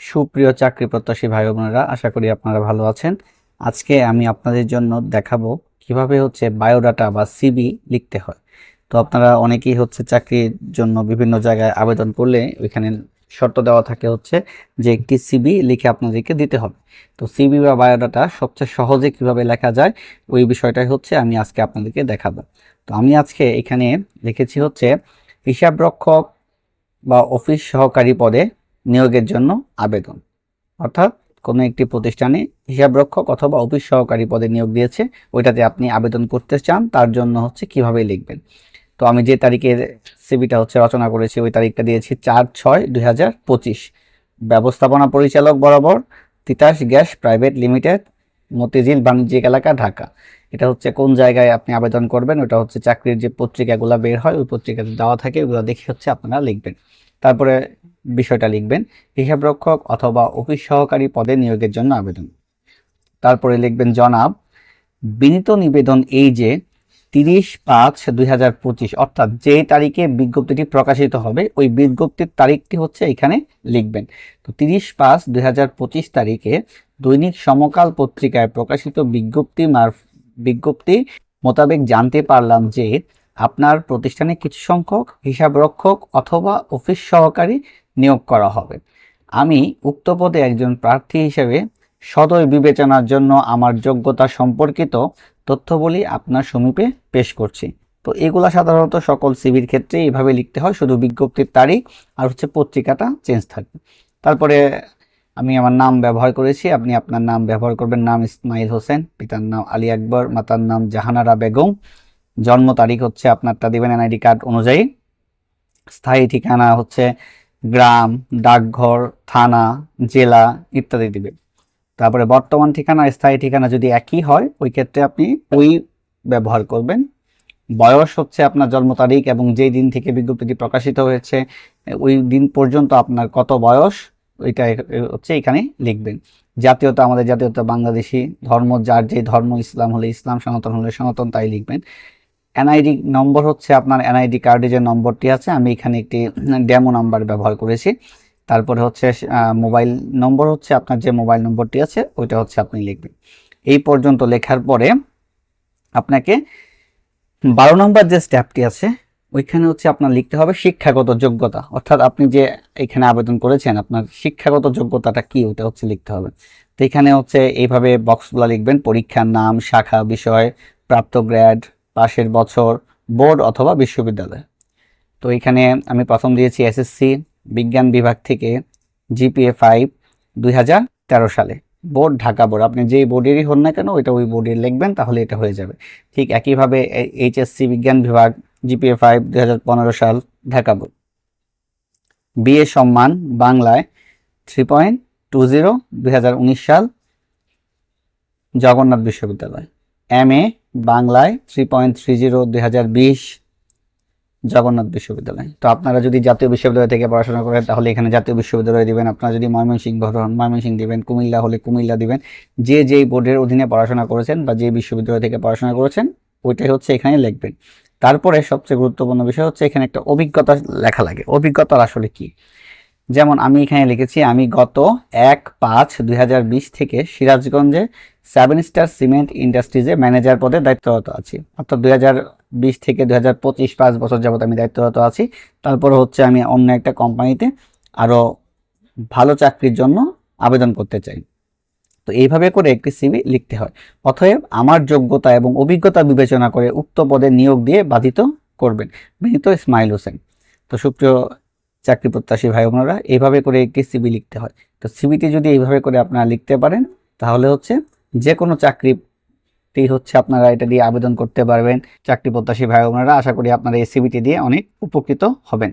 সুপ্রিয় চাকরি প্রত্যাশী ভাই বোনেরা, আশা করি আপনারা ভালো আছেন। আজকে আমি আপনাদের জন্য দেখাবো কীভাবে হচ্ছে বায়োডাটা বা সিবি লিখতে হয়। তো আপনারা অনেকেই হচ্ছে চাকরির জন্য বিভিন্ন জায়গায় আবেদন করলে ওইখানে শর্ত দেওয়া থাকে হচ্ছে যে একটি সিবি লিখে আপনাদেরকে দিতে হবে। তো সিবি বা বায়োডাটা সবচেয়ে সহজে কীভাবে লেখা যায়, ওই বিষয়টাই হচ্ছে আমি আজকে আপনাদেরকে দেখাবো। তো আমি আজকে এখানে লিখেছি হচ্ছে হিসাবরক্ষক বা অফিস সহকারী পদে নিয়োগের জন্য আবেদন। অর্থাৎ কোনো একটি প্রতিষ্ঠানে হিসাবরক্ষক অথবা অফিস সহকারী পদে নিয়োগ দিয়েছে, ওইটাতে আপনি আবেদন করতে চান, তার জন্য হচ্ছে কীভাবে লিখবেন। তো আমি যে তারিখের সিবিটা হচ্ছে রচনা করেছি, ওই তারিখটা দিয়েছি চার ছয় দুই ব্যবস্থাপনা পরিচালক বরাবর Titas gas private limited, Motijheel, বাণিজ্যিক এলাকা, ঢাকা। এটা হচ্ছে কোন জায়গায় আপনি আবেদন করবেন, ওটা হচ্ছে চাকরির যে পত্রিকাগুলো বের হয়, ওই পত্রিকাতে দেওয়া থাকে, ওগুলো দেখে হচ্ছে আপনারা লিখবেন। তারপরে বিষয়টা লিখবেন, হিসাবরক্ষক অথবা অফিস সহকারী পদে নিয়োগের জন্য আবেদন। তারপরে লিখবেন, জনাব, বিনীত নিবেদন এই যে তিরিশ পাঁচ দুই হাজার পঁচিশ, অর্থাৎ যে তারিখে বিজ্ঞপ্তিটি প্রকাশিত হবে, ওই বিজ্ঞপ্তির তারিখটি হচ্ছে এখানে লিখবেন। তো তিরিশ পাঁচ দুই হাজার পঁচিশ তারিখে দৈনিক সমকাল পত্রিকায় প্রকাশিত বিজ্ঞপ্তি মার বিজ্ঞপ্তি মোতাবেক জানতে পারলাম যে আপনার প্রতিষ্ঠানে কিছু সংখ্যক হিসাবরক্ষক অথবা অফিস সহকারী নিয়োগ করা হবে। আমি উক্ত পদে একজন প্রার্থী হিসেবে সদয় বিবেচনার জন্য আমার যোগ্যতা সম্পর্কিত তথ্যবলী আপনার সমীপে পেশ করছি। তো এগুলা সাধারণত সকল সিভির ক্ষেত্রে এইভাবে লিখতে হয়, শুধু বিজ্ঞপ্তির তারিখ আর হচ্ছে পত্রিকাটা চেঞ্জ থাকবে তারপরে আমি আমার নাম ব্যবহার করেছি, আপনি আপনার নাম ব্যবহার করবেন, নাম ইসমাইল হোসেন, পিতার নাম আলী আকবর, মাতার নাম জাহানারা বেগম, জন্ম তারিখ হচ্ছে আপনারটা দেবেন এনআইডি কার্ড অনুযায়ী। স্থায়ী ঠিকানা হচ্ছে গ্রাম, ডাকঘর, থানা, জেলা ইত্যাদি দিবে। তারপরে বর্তমান ঠিকানা, স্থায়ী ঠিকানা যদি একই হয়, ওই ক্ষেত্রে আপনি ওই ব্যবহার করবেন। বয়স হচ্ছে আপনার জন্ম তারিখ এবং যেই দিন থেকে বিজ্ঞপ্তিটি প্রকাশিত হয়েছে, ওই দিন পর্যন্ত আপনার কত বয়স, ওইটা হচ্ছে এখানে লিখবেন। জাতীয়তা, আমাদের জাতীয়তা বাংলাদেশি ধর্ম, যার যে ধর্ম, ইসলাম হলে ইসলাম, সনাতন হলে সনাতন, তাই লিখবেন। এনআইডি নম্বর হচ্ছে আপনার এনআইডি কার্ডে যে নম্বরটি আছে, আমি এখানে একটি ডেমো নাম্বার ব্যবহার করেছি। তারপরে হচ্ছে মোবাইল নম্বর হচ্ছে আপনার যে মোবাইল নম্বরটি আছে, ওইটা হচ্ছে আপনি লিখবেন। এই পর্যন্ত লেখার পরে আপনাকে বারো নম্বর যে স্ট্যাপটি আছে, ওইখানে হচ্ছে আপনার লিখতে হবে শিক্ষাগত যোগ্যতা। অর্থাৎ আপনি যে এখানে আবেদন করেছেন, আপনার শিক্ষাগত যোগ্যতাটা কি ওটা হচ্ছে লিখতে হবে। তো এখানে হচ্ছে এইভাবে বক্সগুলো লিখবেন, পরীক্ষার নাম, শাখা বিষয়, প্রাপ্ত গ্রেড পাশের বছর বোর্ড অথবা বিশ্ববিদ্যালয়। তো এখানে আমি প্রথম দিয়েছি এসএসসি বিজ্ঞান বিভাগ থেকে জিপিএ ফাইভ দুই হাজার তেরো সালে। বোর্ড ঢাকা বোর্ড, আপনি যেই বোর্ডেরই হন না কেন, ওইটা ওই বোর্ডের লিখবেন, তাহলে এটা হয়ে যাবে। ঠিক একইভাবে এইচএসসি বিজ্ঞান বিভাগ জিপিএ ফাইভ দুই হাজার পনেরো সাল ঢাকা বোর্ড। বিএ সম্মান বাংলায় থ্রি পয়েন্ট টু জিরো সাল জগন্নাথ বিশ্ববিদ্যালয়। এম এ বাংলায় থ্রি পয়েন্ট থ্রি জিরো হাজার বিশ জগন্নাথ বিশ্ববিদ্যালয়। তো আপনারা যদি জাতীয় বিশ্ববিদ্যালয় থেকে পড়াশোনা করেন, তাহলে এখানে জাতীয় বিশ্ববিদ্যালয় দিবেন। আপনারা যদি ময়মনসিংহ হন, ময়মনসিংহ দিবেন, কুমিল্লা হলে কুমিল্লা দিবেন। যে যেই বোর্ডের অধীনে পড়াশোনা করেছেন বা যে বিশ্ববিদ্যালয় থেকে পড়াশোনা করেছেন, ওইটাই হচ্ছে এখানে লিখবেন। তারপরে সবচেয়ে গুরুত্বপূর্ণ বিষয় হচ্ছে এখানে একটা অভিজ্ঞতা লেখা লাগে। অভিজ্ঞতার আসলে কি? যেমন আমি এখানে লিখেছি, আমি গত এক পাঁচ দুই থেকে সিরাজগঞ্জে সেভেন স্টার সিমেন্ট ইন্ডাস্ট্রিজে ম্যানেজার পদে দায়িত্বরত আছি। অর্থাৎ দুই বিশ থেকে দুই হাজার পঁচিশ পাঁচ বছর যাবত আমি দায়িত্বরত আছি। তারপর হচ্ছে আমি অন্য একটা কোম্পানিতে আরও ভালো চাকরির জন্য আবেদন করতে চাই। তো এইভাবে করে একটি সিভি লিখতে হয়। অতএব আমার যোগ্যতা এবং অভিজ্ঞতা বিবেচনা করে উক্ত পদে নিয়োগ দিয়ে বাধিত করবেন। বিনীত ইসমাইল হোসেন। তো সুপ্রিয় চাকরি প্রত্যাশী ভাই বোনেরা, এইভাবে করে একটি সিবি লিখতে হয়। তো সিবিটি যদি এইভাবে করে আপনারা লিখতে পারেন, তাহলে হচ্ছে যে কোনো চাকরিটি হচ্ছে আপনারা এটা দিয়ে আবেদন করতে পারবেন। চাকরি প্রত্যাশী ভাই বোনেরা, আশা করি আপনারা এই দিয়ে অনেক উপকৃত হবেন।